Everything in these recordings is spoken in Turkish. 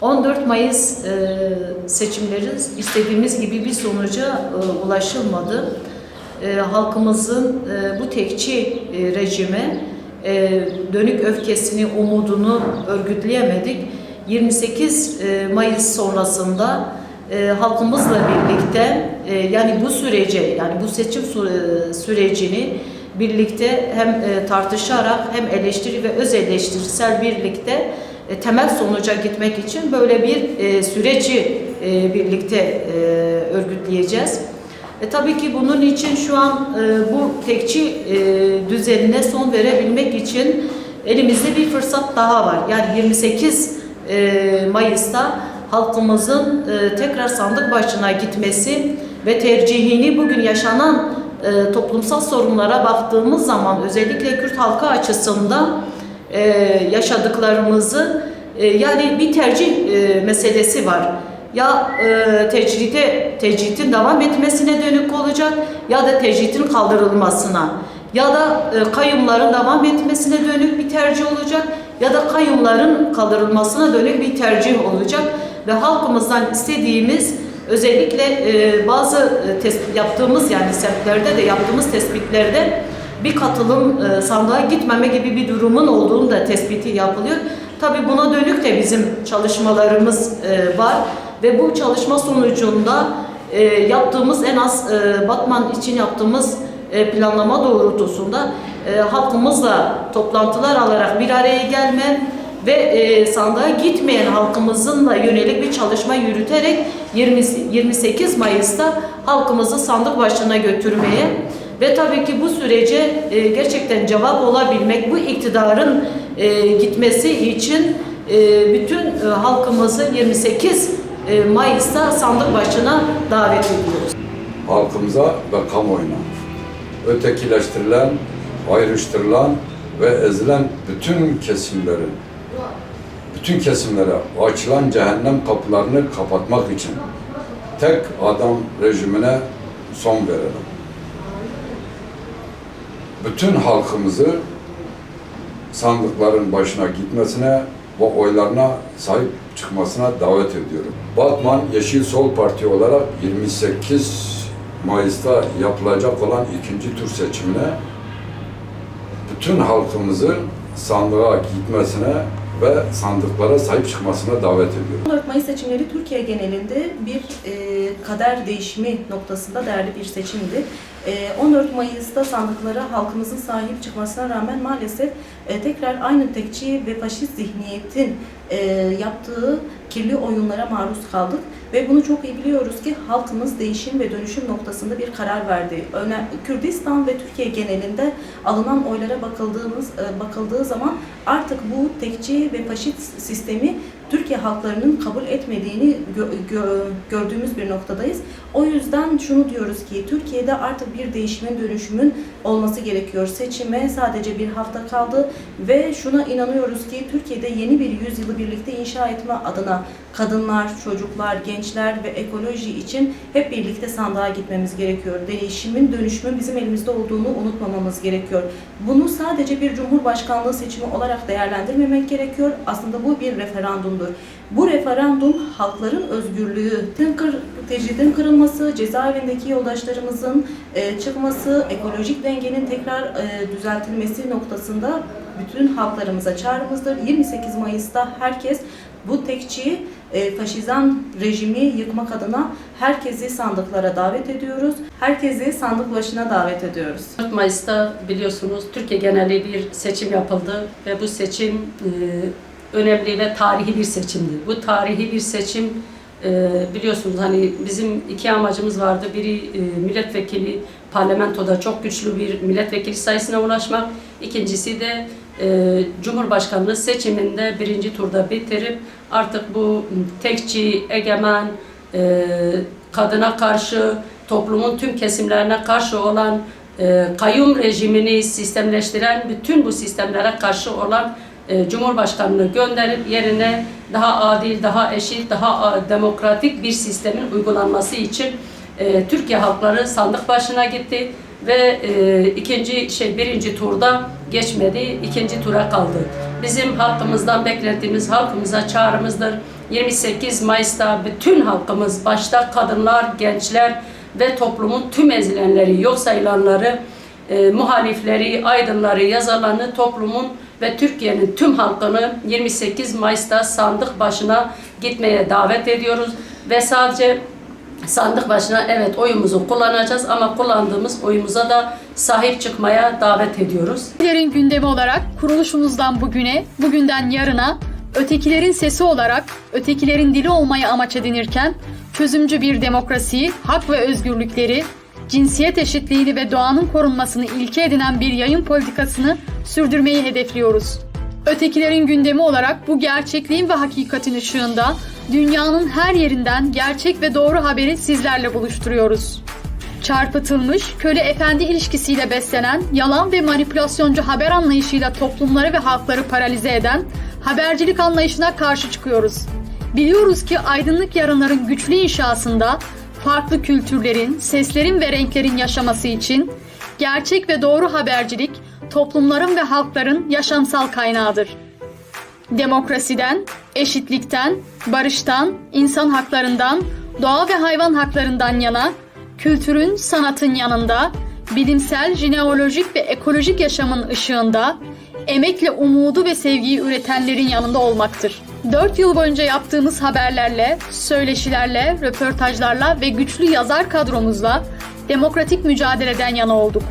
14 Mayıs e, seçimleri istediğimiz gibi bir sonuca e, ulaşılmadı. E, halkımızın e, bu tekçi e, rejime e, dönük öfkesini, umudunu örgütleyemedik. 28 e, Mayıs sonrasında e, halkımızla birlikte e, yani bu sürece yani bu seçim sü- sürecini birlikte hem e, tartışarak hem eleştiri ve öz eleştirisel birlikte e, temel sonuca gitmek için böyle bir e, süreci e, birlikte e, örgütleyeceğiz. E, tabii ki bunun için şu an e, bu tekçi e, düzenine son verebilmek için elimizde bir fırsat daha var. Yani 28 e, Mayıs'ta halkımızın e, tekrar sandık başına gitmesi ve tercihini bugün yaşanan e, toplumsal sorunlara baktığımız zaman özellikle Kürt halkı açısından e, yaşadıklarımızı e, yani bir tercih e, meselesi var. Ya e, tecride, tecritin devam etmesine dönük olacak ya da tecritin kaldırılmasına ya da e, kayyumların devam etmesine dönük bir tercih olacak ya da kayyumların kaldırılmasına dönük bir tercih olacak ve halkımızdan istediğimiz özellikle e, bazı e, tespit yaptığımız yani semtlerde de yaptığımız tespitlerde bir katılım e, sandığa gitmeme gibi bir durumun olduğunu da tespiti yapılıyor. Tabii buna dönük de bizim çalışmalarımız e, var ve bu çalışma sonucunda e, yaptığımız en az e, Batman için yaptığımız planlama doğrultusunda halkımızla toplantılar alarak bir araya gelme ve e, sandığa gitmeyen halkımızınla yönelik bir çalışma yürüterek 20, 28 Mayıs'ta halkımızı sandık başına götürmeye ve tabii ki bu sürece e, gerçekten cevap olabilmek, bu iktidarın e, gitmesi için e, bütün e, halkımızı 28 e, Mayıs'ta sandık başına davet ediyoruz. halkımıza ve kamuoyuna ötekileştirilen, ayrıştırılan ve ezilen bütün kesimlerin bütün kesimlere açılan cehennem kapılarını kapatmak için tek adam rejimine son verelim. Bütün halkımızı sandıkların başına gitmesine ve oylarına sahip çıkmasına davet ediyorum. Batman Yeşil Sol Parti olarak 28 Mayıs'ta yapılacak olan ikinci tur seçimine bütün halkımızı sandığa gitmesine ve sandıklara sahip çıkmasına davet ediyorum. 14 Mayıs seçimleri Türkiye genelinde bir e, kader değişimi noktasında değerli bir seçimdi. E, 14 Mayıs'ta sandıklara halkımızın sahip çıkmasına rağmen maalesef e, tekrar aynı tekçi ve faşist zihniyetin e, yaptığı kirli oyunlara maruz kaldık. Ve bunu çok iyi biliyoruz ki halkımız değişim ve dönüşüm noktasında bir karar verdi. Öne, Kürdistan ve Türkiye genelinde alınan oylara bakıldığımız e, bakıldığı zaman artık bu tekçi ve faşist sistemi Türkiye halklarının kabul etmediğini gö- gö- gördüğümüz bir noktadayız. O yüzden şunu diyoruz ki Türkiye'de artık bir değişimin dönüşümün olması gerekiyor. Seçime sadece bir hafta kaldı ve şuna inanıyoruz ki Türkiye'de yeni bir yüzyılı birlikte inşa etme adına kadınlar, çocuklar, gençler ve ekoloji için hep birlikte sandığa gitmemiz gerekiyor. Değişimin, dönüşümün bizim elimizde olduğunu unutmamamız gerekiyor. Bunu sadece bir cumhurbaşkanlığı seçimi olarak değerlendirmemek gerekiyor. Aslında bu bir referandumdur. Bu referandum halkların özgürlüğü, tecridin kırılması, cezaevindeki yoldaşlarımızın e, çıkması, ekolojik dengenin tekrar e, düzeltilmesi noktasında bütün halklarımıza çağrımızdır. 28 Mayıs'ta herkes bu tekçi e, faşizan rejimi yıkmak adına herkesi sandıklara davet ediyoruz. Herkesi sandık başına davet ediyoruz. 4 Mayıs'ta biliyorsunuz Türkiye geneli bir seçim yapıldı ve bu seçim e, önemli ve tarihi bir seçimdi. Bu tarihi bir seçim e, biliyorsunuz hani bizim iki amacımız vardı. Biri e, milletvekili parlamentoda çok güçlü bir milletvekili sayısına ulaşmak. İkincisi de e, Cumhurbaşkanlığı seçiminde birinci turda bitirip artık bu tekçi, egemen, e, kadına karşı, toplumun tüm kesimlerine karşı olan e, kayyum rejimini sistemleştiren bütün bu sistemlere karşı olan e, Cumhurbaşkanlığı gönderip yerine daha adil, daha eşit, daha demokratik bir sistemin uygulanması için e, Türkiye halkları sandık başına gitti ve e, ikinci şey birinci turda geçmedi, ikinci tura kaldı. Bizim halkımızdan beklentimiz, halkımıza çağrımızdır. 28 Mayıs'ta bütün halkımız, başta kadınlar, gençler ve toplumun tüm ezilenleri, yok sayılanları, e, muhalifleri, aydınları, yazarlarını, toplumun ve Türkiye'nin tüm halkını 28 Mayıs'ta sandık başına gitmeye davet ediyoruz ve sadece sandık başına evet oyumuzu kullanacağız ama kullandığımız oyumuza da sahip çıkmaya davet ediyoruz. Ötekilerin gündemi olarak kuruluşumuzdan bugüne, bugünden yarına, ötekilerin sesi olarak ötekilerin dili olmayı amaç edinirken, çözümcü bir demokrasiyi, hak ve özgürlükleri, cinsiyet eşitliğini ve doğanın korunmasını ilke edinen bir yayın politikasını sürdürmeyi hedefliyoruz. Ötekilerin gündemi olarak bu gerçekliğin ve hakikatin ışığında dünyanın her yerinden gerçek ve doğru haberi sizlerle buluşturuyoruz çarpıtılmış, köle efendi ilişkisiyle beslenen, yalan ve manipülasyoncu haber anlayışıyla toplumları ve halkları paralize eden habercilik anlayışına karşı çıkıyoruz. Biliyoruz ki aydınlık yarınların güçlü inşasında farklı kültürlerin, seslerin ve renklerin yaşaması için gerçek ve doğru habercilik toplumların ve halkların yaşamsal kaynağıdır demokrasiden, eşitlikten, barıştan, insan haklarından, doğa ve hayvan haklarından yana, kültürün, sanatın yanında, bilimsel, jineolojik ve ekolojik yaşamın ışığında, emekle umudu ve sevgiyi üretenlerin yanında olmaktır. 4 yıl boyunca yaptığımız haberlerle, söyleşilerle, röportajlarla ve güçlü yazar kadromuzla demokratik mücadeleden yana olduk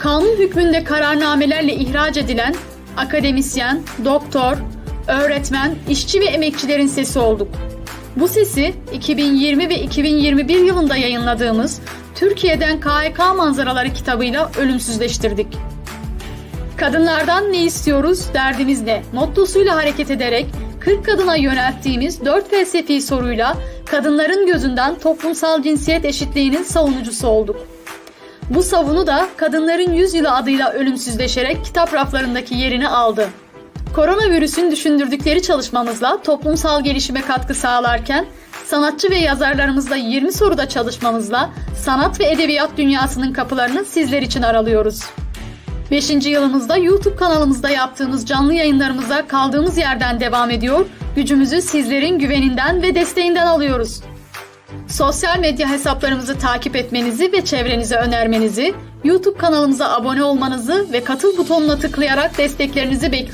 kanun hükmünde kararnamelerle ihraç edilen akademisyen, doktor, öğretmen, işçi ve emekçilerin sesi olduk. Bu sesi 2020 ve 2021 yılında yayınladığımız Türkiye'den KHK manzaraları kitabıyla ölümsüzleştirdik. Kadınlardan ne istiyoruz, derdimiz ne? Mottosuyla hareket ederek 40 kadına yönelttiğimiz 4 felsefi soruyla kadınların gözünden toplumsal cinsiyet eşitliğinin savunucusu olduk. Bu savunu da Kadınların Yüzyılı adıyla ölümsüzleşerek kitap raflarındaki yerini aldı. Koronavirüsün düşündürdükleri çalışmamızla toplumsal gelişime katkı sağlarken sanatçı ve yazarlarımızla 20 soruda çalışmamızla sanat ve edebiyat dünyasının kapılarını sizler için aralıyoruz. 5. yılımızda YouTube kanalımızda yaptığımız canlı yayınlarımıza kaldığımız yerden devam ediyor, gücümüzü sizlerin güveninden ve desteğinden alıyoruz. Sosyal medya hesaplarımızı takip etmenizi ve çevrenize önermenizi, YouTube kanalımıza abone olmanızı ve katıl butonuna tıklayarak desteklerinizi bekliyoruz.